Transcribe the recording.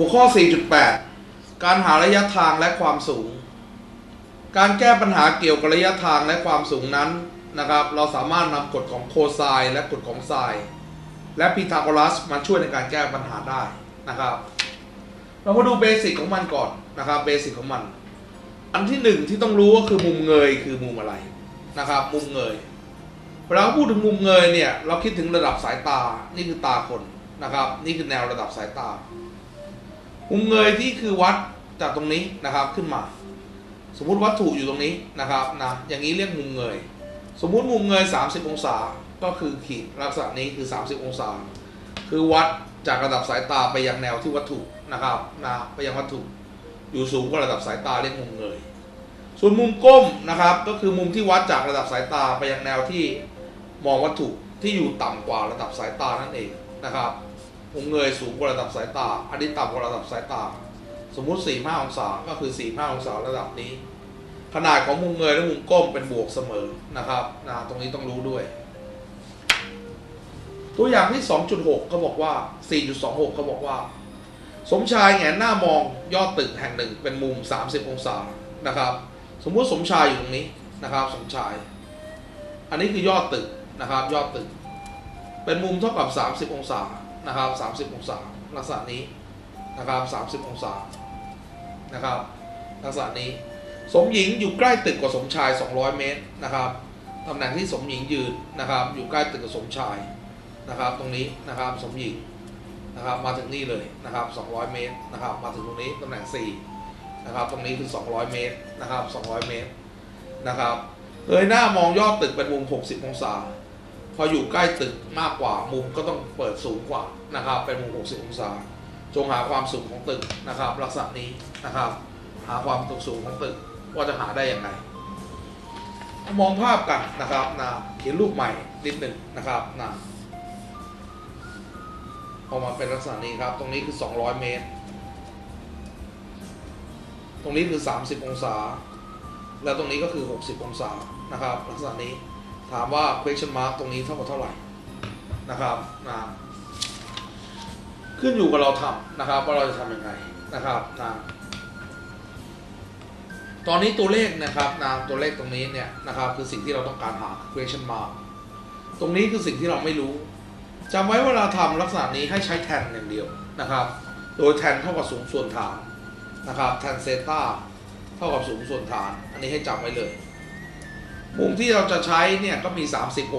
หัวข้อ 4.8 การหาระยะทางและความสูง การแก้ปัญหาเกี่ยวกับระยะทางและความสูงนั้นนะครับ เราสามารถนำกฎของโคไซน์และกฎของไซน์และพีทาโกรัสมาช่วยในการแก้ปัญหาได้นะครับ เรามาดูเบสิกของมันก่อนนะครับเบสิกของมัน อันที่หนึ่งที่ต้องรู้ก็คือมุมเงยคือมุมอะไรนะครับ มุมเงยเวลาพูดถึงมุมเงยเนี่ยเราคิดถึงระดับสายตานี่คือตาคนนะครับ นี่คือแนวระดับสายตา มุมเงยที่คือวัดจากตรงนี้นะครับขึ้นมา สมมุติวัตถุอยู่ตรงนี้นะครับนะอย่างนี้เรียกมุมเงย สมมุติมุมเงย 30 องศาก็คือขีดลักษณะนี้คือ 30 องศา คือวัดจากระดับสายตาไปยังแนวที่วัตถุนะครับนะไปยังวัตถุอยู่สูงกว่าระดับสายตาเรียกมุมเงย ส่วนมุมก้มนะครับ ก็คือมุมที่วัดจากระดับสายตาไปยังแนวที่มองวัตถุที่อยู่ต่ำกว่าระดับสายตานั่นเองนะครับ มุมเงยสูงกว่าระดับสายตา อันนี้ต่ำกว่าระดับสายตา สมมุติ 45 องศา ก็คือ 45 องศาระดับนี้ ขนาดของมุมเงยและมุมก้มเป็นบวกเสมอนะครับนะตรงนี้ต้องรู้ด้วย ตัวอย่างที่ 2.6ก็บอกว่า 4.26ก็บอกว่า สมชายแงนหน้ามองยอดตึกแห่งหนึ่งเป็นมุม 30 องศานะครับ สมมุติสมชายอยู่ตรงนี้นะครับ สมชาย อันนี้คือยอดตึกนะครับ ยอดตึก เป็นมุมเท่ากับ 30 องศา นะครับ30 องศาลักษณะนี้นะครับ30 องศานะครับลักษณะนี้ สมหญิงอยู่ใกล้ตึกกว่าสมชาย 200 เมตรนะครับตำแหน่งที่สมหญิงยืนนะครับ อยู่ใกล้ตึกกับสมชายนะครับ ตรงนี้นะครับสมหญิงนะครับมาถึงนี่เลยนะครับ 200 เมตรนะครับ มาถึงตรงนี้ตำแหน่ง 4 นะครับ ตรงนี้คือ 200 เมตรนะครับ 200 เมตรนะครับเงยหน้ามองยอดตึกเป็นมุม 60 องศา พออยู่ใกล้ตึกมากกว่ามุมก็ต้องเปิดสูงกว่านะครับเป็นมุม 60 องศา จงหาความสูงของตึกนะครับ ลักษณะนี้นะครับ หาความสูงของตึกว่าจะหาได้อยังไงมองภาพกันนะครับนะเขียนรูปใหม่นิดหนึ่งนะครับนะออกมาเป็นลักษณะนี้ครับ ตรงนี้คือ 200 เมตร ตรงนี้คือ 30 องศา แล้วตรงนี้ก็คือ 60 องศานะครับ ลักษณะนี้ ถามว่า question mark ตรงนี้เท่ากับเท่าไหร่นะครับนะขึ้นอยู่กับเราทำนะครับ ว่าเราจะทำยังไงนะครับนะตอนนี้ตัวเลขนะครับนะตัวเลขตรงนี้เนี่ยนะครับคือสิ่งที่เราต้องการหา question mark ตรงนี้คือสิ่งที่เราไม่รู้จำไว้เวลาทำลักษณะนี้ให้ใช้แทนอย่างเดียวนะครับ โดยแทนเท่ากับสูงส่วนฐานนะครับแทนเซต้าเท่ากับสูงส่วนฐาน อันนี้ให้จำไว้เลย มุมที่เราจะใช้เนี่ยก็มี30